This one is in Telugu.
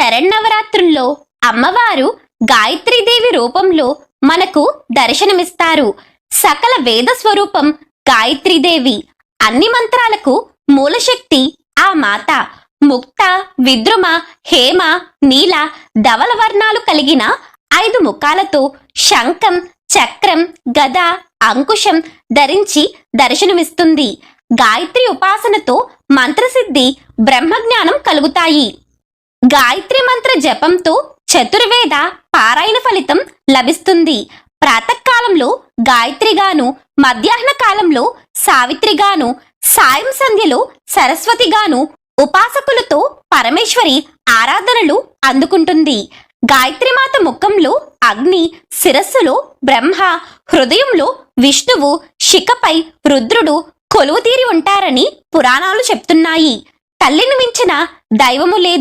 శరన్నవరాత్రుల్లో అమ్మవారు గాయత్రీదేవి రూపంలో మనకు దర్శనమిస్తారు. సకల వేద స్వరూపం గాయత్రీదేవి. అన్ని మంత్రాలకు మూలశక్తి ఆ మాత. ముక్త విద్రుమ హేమ నీల ధవల వర్ణాలు కలిగిన ఐదు ముఖాలతో శంఖం చక్రం గద అంకుశం ధరించి దర్శనమిస్తుంది. గాయత్రి ఉపాసనతో మంత్రసిద్ధి బ్రహ్మజ్ఞానం కలుగుతాయి. గాయత్రి మంత్ర జపంతో చతుర్వేద పారాయణ ఫలితం లభిస్తుంది. ప్రాతకాలంలో గాయత్రిగాను మధ్యాహ్న కాలంలో సావిత్రిగాను సాయం సంధ్యలో సరస్వతిగాను ఉపాసకులతో పరమేశ్వరి ఆరాధనలు అందుకుంటుంది. గాయత్రిమాత ముఖంలో అగ్ని శిరస్సులో బ్రహ్మ హృదయంలో విష్ణువు శిఖపై రుద్రుడు కొలువుతీరి ఉంటారని పురాణాలు చెప్తున్నాయి. తల్లిని మించిన దైవము లేదు.